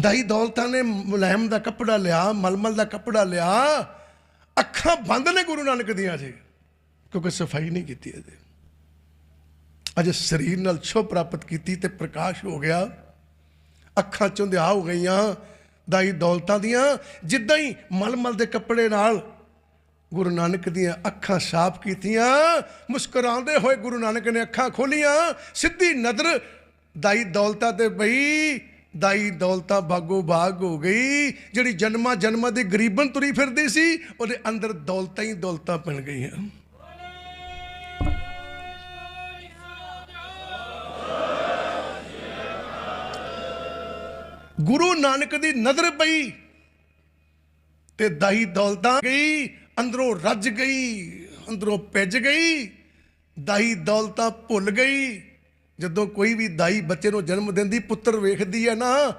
ਦਾਈ ਦੌਲਤਾਂ ਨੇ ਮੁਲਾਇਮ ਦਾ ਕੱਪੜਾ ਲਿਆ, ਮਲਮਲ ਦਾ ਕੱਪੜਾ ਲਿਆ, ਅੱਖਾਂ ਬੰਦ ਨੇ ਗੁਰੂ ਨਾਨਕ ਦੀਆਂ ਜੀ, ਕਿਉਂਕਿ ਸਫ਼ਾਈ ਨਹੀਂ ਕੀਤੀ ਅਜੇ। ਅਜੇ ਸਰੀਰ ਨਾਲ ਛੋ ਪ੍ਰਾਪਤ ਕੀਤੀ ਤੇ ਪ੍ਰਕਾਸ਼ ਹੋ ਗਿਆ। ਅੱਖਾਂ ਚੁੰਧਿਆ ਹੋ ਗਈਆਂ ਦਾਈ ਦੌਲਤਾਂ ਦੀਆਂ, ਜਿੱਦਾਂ ਹੀ ਮਲਮਲ ਦੇ ਕੱਪੜੇ ਨਾਲ ਗੁਰੂ ਨਾਨਕ ਦੀਆਂ ਅੱਖਾਂ ਸਾਫ਼ ਕੀਤੀਆਂ, ਮੁਸਕਰਾਉਂਦੇ ਹੋਏ ਗੁਰੂ ਨਾਨਕ ਨੇ ਅੱਖਾਂ ਖੋਲੀਆਂ, ਸਿੱਧੀ ਨਜ਼ਰ ਦਾਈ ਦੌਲਤਾਂ ਤੇ ਪਈ। ਦਾਈ ਦੌਲਤਾਂ ਬਾਗੋ ਬਾਗ ਹੋ ਗਈ। ਜਿਹੜੀ ਜਨਮਾਂ ਜਨਮਾਂ ਦੀ ਗਰੀਬਨ ਤੁਰੀ ਫਿਰਦੀ ਸੀ, ਉਹਦੇ ਅੰਦਰ ਦੌਲਤਾਂ ਹੀ ਦੌਲਤਾਂ ਬਣ ਗਈਆਂ। ਗੁਰੂ ਨਾਨਕ ਦੀ ਨਜ਼ਰ ਪਈ ਤੇ ਦਾਈ ਦੌਲਤਾਂ ਗਈ, ਅੰਦਰੋਂ ਰੱਜ ਗਈ, ਅੰਦਰੋਂ ਭਿੱਜ ਗਈ। ਦਾਈ ਦੌਲਤਾਂ ਭੁੱਲ ਗਈ। ਜਦੋਂ ਕੋਈ ਵੀ ਦਾਈ ਬੱਚੇ ਨੂੰ ਜਨਮ ਦਿੰਦੀ ਪੁੱਤਰ ਵੇਖਦੀ ਹੈ ਨਾ